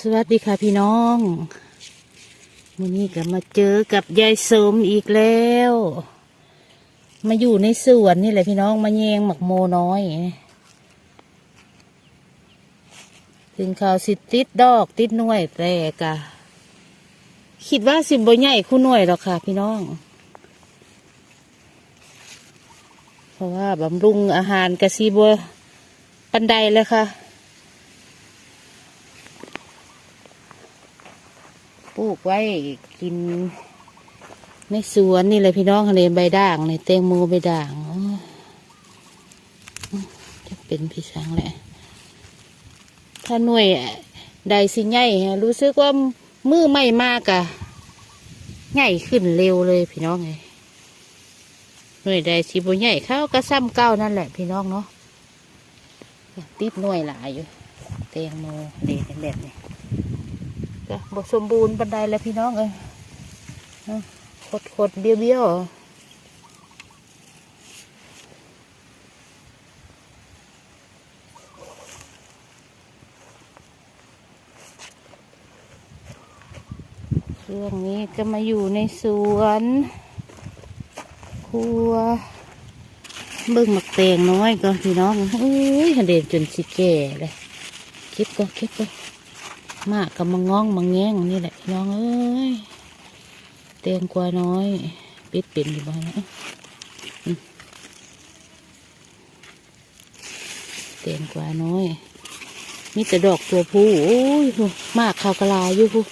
สวัสดีค่ะพี่น้องวันนี้ก็มาเจอกับยายสมอีกแล้ว มาอยู่ในสวนนี่แหละพี่น้องมาแยงหมักโมน้อย ถึงข่าวสิติดดอกติดหน่วยแต่กะคิดว่าสิบ่ใหญ่คู่หน่วยหรอกค่ะ พี่น้อง เพราะว่าบำรุงอาหารกะซีบัวปันไดเลยค่ะ ลูกไว้กินในสวนนี่เลยพี่น้องทะเลใบด่างในแตงโมใบด่างจะเป็นพี่ช้างแหละ ถ้าหน่วยใดสิใหญ่รู้สึกว่ามือไม่มากอะใหญ่ขึ้นเร็วเลยพี่น้องไงหน่วยใดสิบใหญ่เข้าก็ซ้ำเก้านั่นแหละพี่น้องเนาะติดหน่วยหลายอยู่แตงโมเด็กแบบนี้ จ้ะบสมบูรณ์บันไดแล้วพี่น้องเอ้ยขดขดเบี้ยวเบี้ยวๆช่วงนี้ก็มาอยู่ในสวนครัวเบิ่งหมักแตงน้อยก็พี่น้องเอ้ยเด็ดจนสิแก่เลยเก็บก็เก็บก็ มากกับมังง้องมังแง้งนี่แหละพี่น้องเอ้ยเตียงกว่าน้อย ปิดเป็นอยู่บ้านนะเตียงกว่าน้อย มีแต่ดอกตัวผู้โอ้ยมากขาวกะลาอยู่ผู้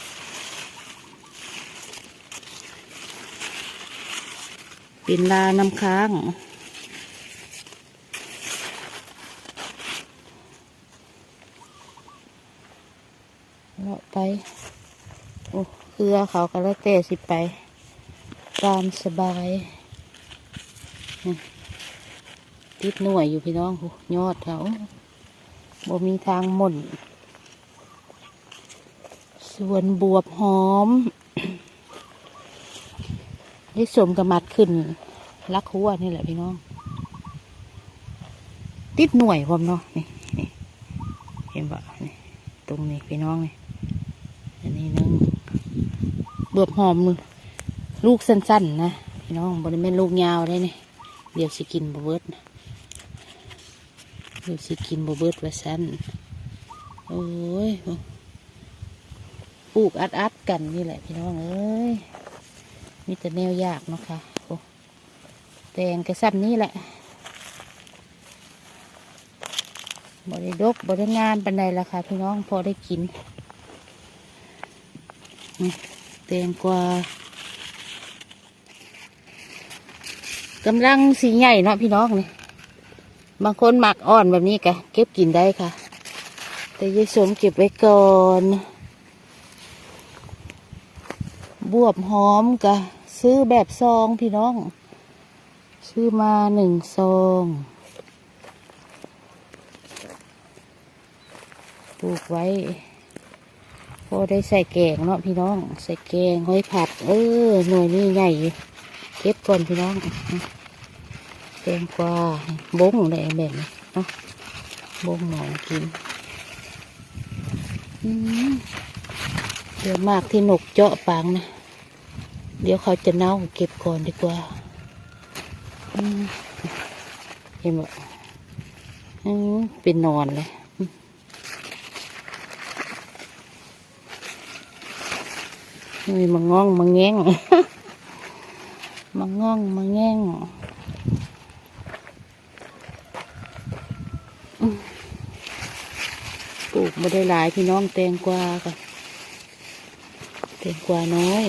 เป็นลาน้ำค้าง เลาะไป โอ้เครือเขาก็แล้วแต่สิไป ตามสบายนี่ติดหน่วยอยู่พี่น้องยอดเขาบ่มีทางหม่นส่วนบวบหอม ได้สมกับมัดขึ้นรักหัวนี่แหละพี่น้อง ติดหน่วยพร้อมเนาะนี่นี่เห็นปะนี่ตรงนี้พี่น้องนี่ อันนี้นึงเบือบหอมมือลูกสั้นๆนะพี่น้องบริเวณลูกยาวได้นี่เดี๋ยวสิกินบเบิดนะเดี๋ยวสิกินบเบิดว่าสั้นโอ้ยปลูกอัดๆกันนี่แหละพี่น้องเอ้ยมีแต่แนวยากเนาะค่ะโอ้แตงกระซ้ำนี่แหละบริดกบริงามปันใดละค่ะพี่น้องพอได้กินนี่ แตงกวากำลังสีใหญ่เนาะพี่น้องนี่บางคนหมักอ่อนแบบนี้กะเก็บกินได้ค่ะ แต่ยายสมเก็บไว้ก่อน บวบหอมกะซื้อแบบซองพี่น้อง ซื้อมาหนึ่งซองปลูกไว้ พอได้ใส่แกงเนาะพี่น้อง ใส่แกงห้อยผัด เออหน่วยนี่ใหญ่เก็บก่อนพี่น้องแกงกวาบงอะไรแบบนี้เนาะบงหนองกินเดี๋ยวมากที่หนกเจาะปังนะ เดี๋ยวเขาจะเน่าเก็บก่อนดีกว่าเห็นไหมเป็นนอนเลย นี่มังง่องมังแง่งมังง่องมังแง่งปลูกม่ได้หลายพี่น้องแตงกวาค่ะแตงกวาน้อย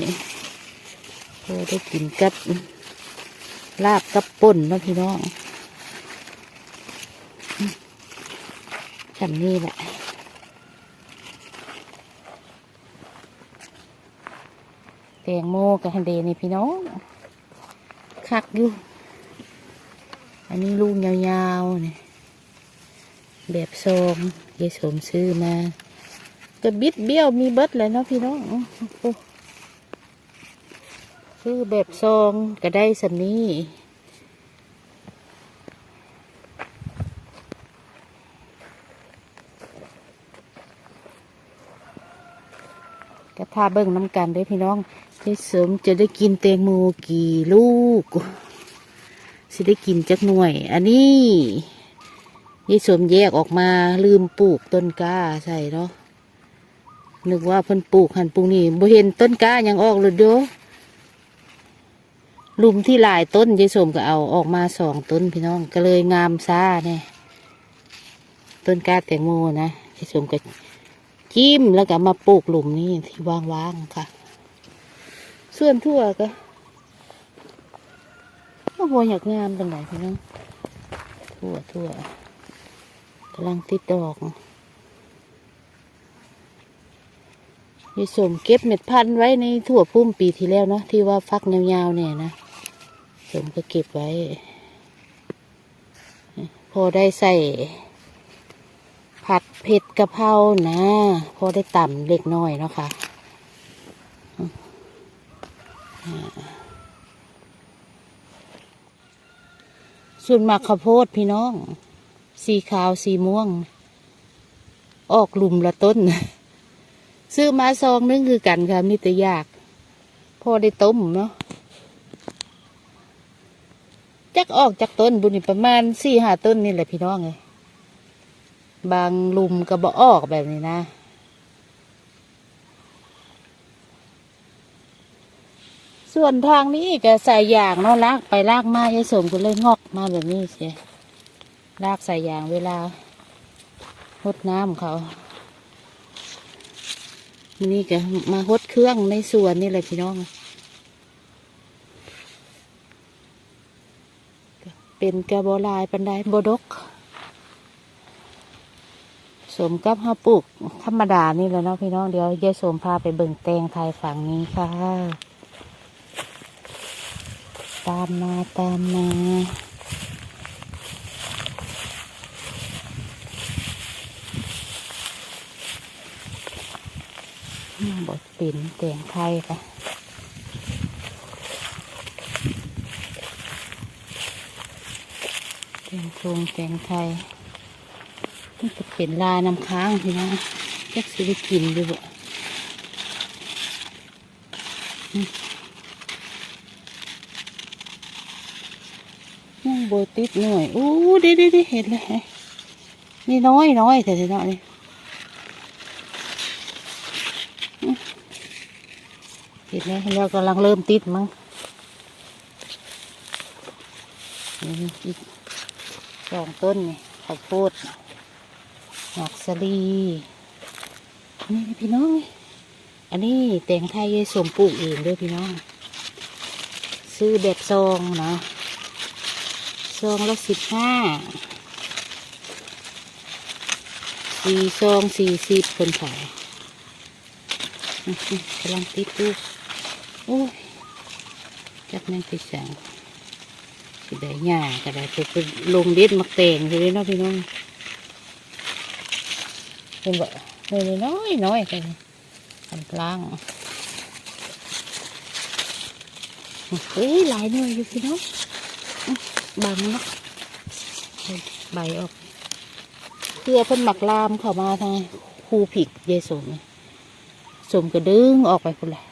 พอได้กินกับลาบกับป่นนะพี่น้องจำนี่แหละ แตงโมกับฮันเดนี่พี่น้องคักอยู่อันนี้ลูกยาวๆนี่แบบซองยายสมซื้อมา ก็บิดเบี้ยวมีเบิดเลยเนาะพี่น้องคือแบบซองก็ได้สันนี้ กระทาเบิ่งน้ำกันด้อพี่น้องเจ๊สมจะได้กินแตงโมกี่ลูกสิได้กินจักหน่วย อันนี้ยายสมแยกออกมาลืมปลูกต้นกล้าใส่เนาะนึกว่าเพิ่นปลูกหันปลูกนี่บ่เห็นต้นกล้ายังออกเลยเด้อลุมที่หลายต้นยายสมก็เอาออกมาสองต้นพี่น้องก็เลยงามซ่าเนี่ยต้นกล้าแตงโมนะยายสมก็ จิ้มแล้วก็มาปลูกหลุมนี่ที่ว่างๆค่ะ ส่วนทั่วก็ก็บอยากงามเป็นไหนพี่น้องทั่วทั่วกำลังติดดอกยายสมเก็บเม็ดพันธุ์ไว้ในถั่วพุ่มปีที่แล้วเนาะที่ว่าฟักยาวๆเนี่ยนะสมก็เก็บไว้ พอได้ใส่ ผัดเผ็ดกะเพรานะพอได้ต่ำเล็กน้อยเนาะค่ะส่วนมากข้าวโพดพี่น้อง สีขาวสีม่วง ออกหลุมละต้น ซื้อมาซองนึงคือกันค่ะมีแต่ยาก พอได้ต้มเนาะจักออกจากต้นบุญประมาณสี่ห้าต้นนี่แหละพี่น้องเลย บางหลุมก็บ่ออกแบบนี้นะ ส่วนทางนี้ก็ใส่ยางเนาะลากไปลากมายายสมก็เลยงอกมาแบบนี้เสียลากใส่ยางเวลาหดน้ำเขานี่ก็มาหดเครื่องในสวนนี่แหละพี่น้อง เป็นกระบอลายปันไดบดก มกับห้าปลูกธรรมดานี่แหละเนาะพี่น้องเดี๋ยวยายสมพาไปเบิ่งแตงไทยฝั่งนี้ค่ะ ตามมาตามมาบดปิ่นแตงไทยค่ะแตงโครงแตงไทย นี่จะเป็นลายน้ำค้างพี่นะจักสิได้กินด้วยบ่ยังโบติดหน่อยอู้เด้เด้เด้เห็นเลยนี่น้อยน้อยแต่เนาะนี่อื้อเห็นแล้วกำลังเริ่มติดมั้งอีกสองต้นนี่ข้าวโพด หอกสลีนี่พี่น้อง อันนี้แตงไทยยายสมปลูกเองด้วยพี่น้อง ซื้อแบบซองนะซองละสิบห้าสี่ซองสี่สิบคนขายอื้อหือกำลังติดลูกโอ้ยจักแม่งติดสังสิได้หญ้าก็ได้ไปลงเด็ดมักแตงเลยเนาะพี่น้อง เป็นบ่เลยน้อยน้อยๆกันกลังเอ้ยหลายหน่วยอยู่พี่น้องบังเนาะใบออกเพื่อเพิ่นหมักลามเข้ามาทางคูผิกยายสมสมก็ดึงออกไปพุ่นละ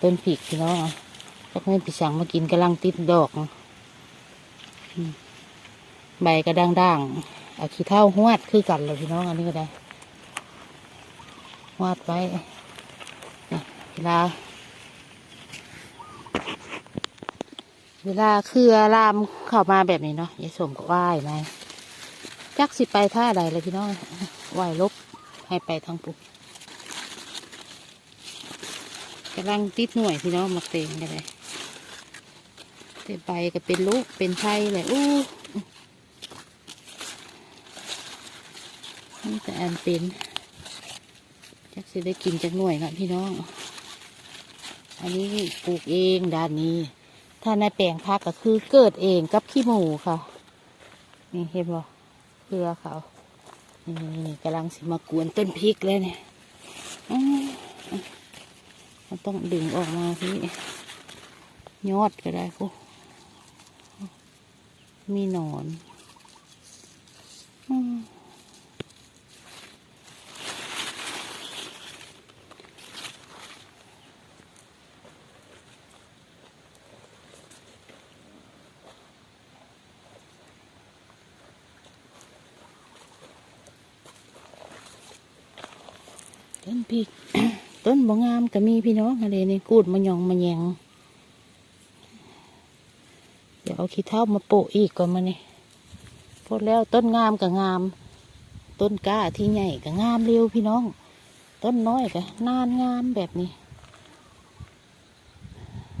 ต้นผิกพี่น้องอะพวกนี้พี่สังมากินกำลังติดดอกอืม ใบก็ด่างๆเอาขี้เท่าหวดคือกันเลยพี่น้องอันนี้ก็ได้หวดไว้เวลา เวลาเครือรามเข้ามาแบบนี้เนาะยายสมก็ไหว้มจักสิไปท่าใดเลยพี่น้องไหว้ลบให้ไปทางปุ๊บกำลังติดหน่วยพี่น้องมาเต็งกันเลย แต่ใบก็เป็นลูกเป็นไทยเลยอู้นี่แต่อันเป็นจักสิได้กินจากหน่วยครับพี่น้อง อันนี้ปลูกเองด้านนี้ ถ้าในแปลงพักก็คือเกิดเองกับขี้หมูค่ะ นี่เห็นบ่เพื่อเขานี่กำลังสิมากวนต้นพริกเลยเนี่ยมันต้องดึงออกมาพี่ยอดก็ได้กู มีหนอนต้นพริก ต้นบ่งามก็มีพี่น้องอะไรนี่กูดมะยองมะแยง ยวเอาขี้เท้ามาโปะอีกก่อนมานี่พอแล้วต้นงามกับงาม ต้นกล้าที่ใหญ่กับงามเร็วพี่น้อง ต้นน้อยกับนานงามแบบนี้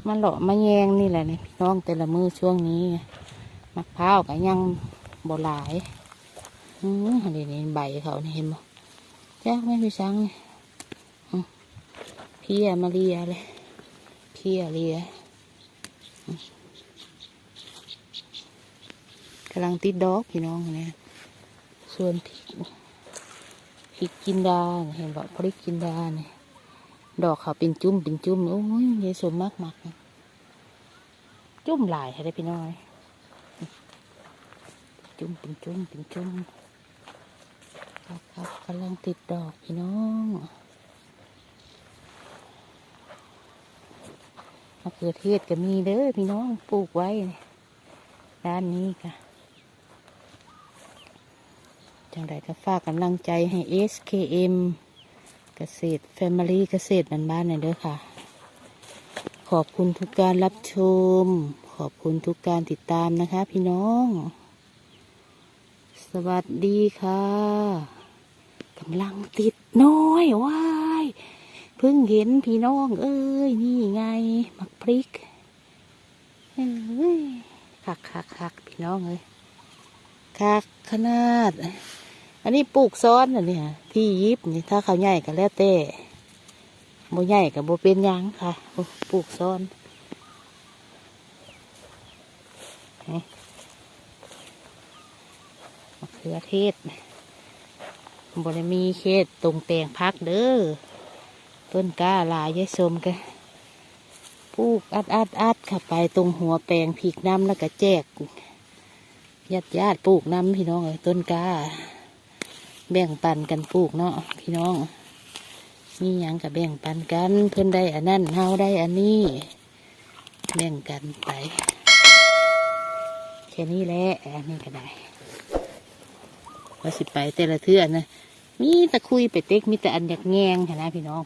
มันหล่อมาแยงนี่แหละนี่พี่น้องแต่ละมือช่วงนี้มะพร้าวกับยังบ่หลายอืมอันนี้นี่ใบเขานี่เห็นบ่จ้าไม่พี่ช้างนี่เพียมาเรียเลยเพียเรีย กำลังติดดอกพี่น้องเนี่ยส่วนพริกพริกกินดาเนี่ยเห็นบอกพริกกินดาเนี่ยดอกเขาเป็นจุ่มเป็นจุ่มโอ้ยยายสมมากมากจุ่มหลายให้ได้พี่น้อยจุ่มเป็นจุ่มเป็นจุ่มครับครับกำลังติดดอกพี่น้องมะเขือเทศก็มีเด้อพี่น้องปลูกไว้ด้านนี้ค่ะ จังไรก็ฝากกำลังใจให้ SKM เกษตร Family เกษตรบ้านๆหน่อยเด้อค่ะ ขอบคุณทุกการรับชม ขอบคุณทุกการติดตามนะคะ พี่น้อง สวัสดีค่ะกำลังติดน้อยว้ายเพิ่งเห็นพี่น้อง เอ้ย นี่ไง มักพริกเอ้ยคักคักคักพี่น้องเอ้ยคักขนาด อันนี้ปลูกซ้อนอันนี้ค่ะที่ยิบนี่ถ้าเขาใหญ่ก็แล้วแต่โบใหญ่กับโบเป็นยังค่ะปลูกซ้อนมะเขือเทศบได้มีเขตตรงแปลงพักเด้อต้นกล้าลายยายสมกันปลูกอัดอัดอัดค่ะไปตรงหัวแปลงผีกน้ำแล้วก็แจกญาติญาติปลูกน้ำพี่น้องเอ้ยต้นกล้า แบ่งปันกันปลูกเนาะพี่น้องมีหยังกับแบ่งปันกันเพื่อนได้อันนั้นเฮาได้อันนี้ แบ่งกันไปแค่นี้แหละอันนี้ก็ได้ว่าสิไปแต่ละเทื่อนะมีแต่คุยไปเต็กมีแต่อันอยากแงงเห็นนะพี่น้อง